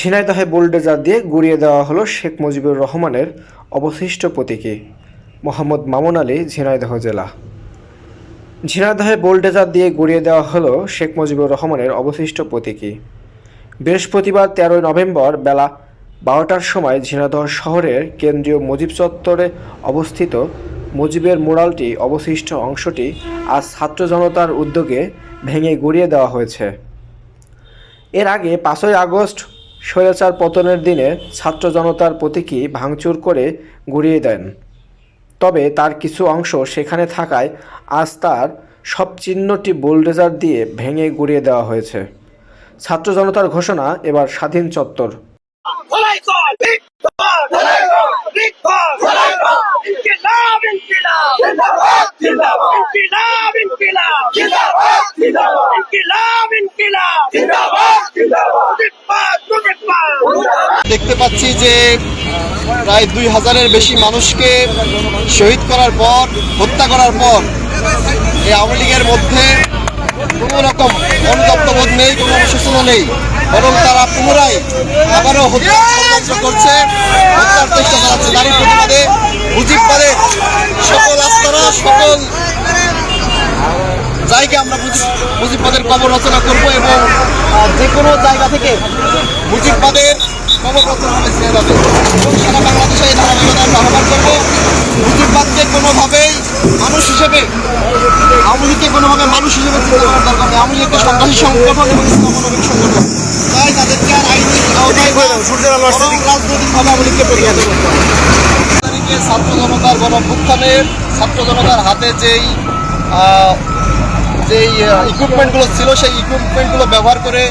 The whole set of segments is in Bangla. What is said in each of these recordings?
ঝিনাইদহে বুলডোজার দিয়ে গুড়িয়ে দেওয়া হলো শেখ মুজিবুর রহমানের অবশিষ্ট প্রতীকী, মোহাম্মদ মামুন আলী, ঝিনাইদহ জেলা। ঝিনাইদহে বুলডোজার দিয়ে গুড়িয়ে দেওয়া হলো শেখ মুজিবুর রহমানের অবশিষ্ট প্রতীকী। বৃহস্পতিবার তেরোই নভেম্বর বেলা বারোটার সময় ঝিনাইদহ শহরের কেন্দ্রীয় মুজিব চত্বরে অবস্থিত মুজিবের মুরালটি অবশিষ্ট অংশটি আজ ছাত্র জনতার উদ্যোগে ভেঙে গুড়িয়ে দেওয়া হয়েছে। এর আগে পাঁচই আগস্ট স্বৈরাচার পতনের দিনে ছাত্র জনতার প্রতীকী ভাঙচুর করে গুড়িয়ে দেন। তবে তার কিছু অংশ সেখানে থাকায় আজ তার সব চিহ্নটি বুলডোজার দিয়ে ভেঙে গুড়িয়ে দেওয়া হয়েছে। ছাত্র জনতার ঘোষণা এবার স্বাধীন চত্বর। দেখতে পাচ্ছি যে প্রায় দুই হাজারের বেশি মানুষকে শহীদ করার পর, হত্যা করার পর এই আওয়ামী লীগের মধ্যে কোনো রকম অনুতপ্তবোধ নেই, কোনো অনুশোচনা নেই। বরং তারা পুনরায় আবারও হত্যা করছে, হত্যার চেষ্টা চালাচ্ছে। নারী প্রতিবাদে মুজিববাদের সকল আস্তানা, সকল জায়গা আমরা মুজিব মুজিববাদের কবর রচনা করব এবং যে কোনো জায়গা থেকে মুজিববাদের কবর রচনা হবে ছেড়ে এবং সারা বাংলাদেশে এই ধারাবাহিকতা আমরা আহ্বান করব। মুজিববাদকে কোনোভাবেই মানুষ হিসেবে আওয়ামী লীগকে কোনোভাবে মানুষ হিসেবে চিন্তা করার দরকার নেই। আওয়ামী লীগ সন্ত্রাসী সংগঠন এবং ইসলামনবিক সংগঠন। তাই তাদেরকে আর আইনি আওতায় বরং রাজনৈতিকভাবে আওয়ামী লীগকে প্রতিহত করতে হবে তারিখে ছাত্র জনতার গণ অভ্যুত্থানে ছাত্র জনতার হাতে যেই যেই ইকুইপমেন্টগুলো ছিল সেই ইকুইপমেন্টগুলো ব্যবহার করে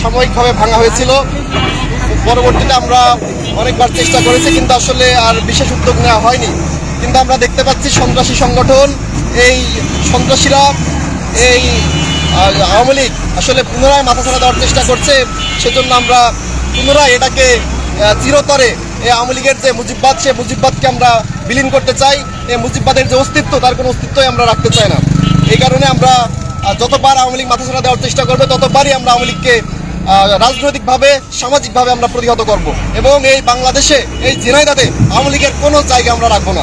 সাময়িকভাবে ভাঙা হয়েছিল। পরবর্তীতে আমরা অনেকবার চেষ্টা করেছি, কিন্তু আসলে আর বিশেষ উদ্যোগ নেওয়া হয়নি। কিন্তু আমরা দেখতে পাচ্ছি সন্ত্রাসী সংগঠন, এই সন্ত্রাসীরা এই আওয়ামী লীগ আসলে পুনরায় মাথাছাড়া দেওয়ার চেষ্টা করছে। সেজন্য আমরা পুনরায় এটাকে চিরতরে এই আওয়ামী লীগের যে মুজিববাদ, সে মুজিববাদকে আমরা বিলীন করতে চাই। এই মুজিববাদের যে অস্তিত্ব, তার কোনো অস্তিত্বই আমরা রাখতে চাই না। এই কারণে আমরা যতবার আওয়ামী লীগ মাথাছাড়া দেওয়ার চেষ্টা করবে, ততবারই আমরা আওয়ামী লীগকে রাজনৈতিকভাবে, সামাজিকভাবে আমরা প্রতিহত করব। এবং এই বাংলাদেশে, এই জেনাইদাতে আওয়ামী লীগের কোনো জায়গা আমরা রাখব না।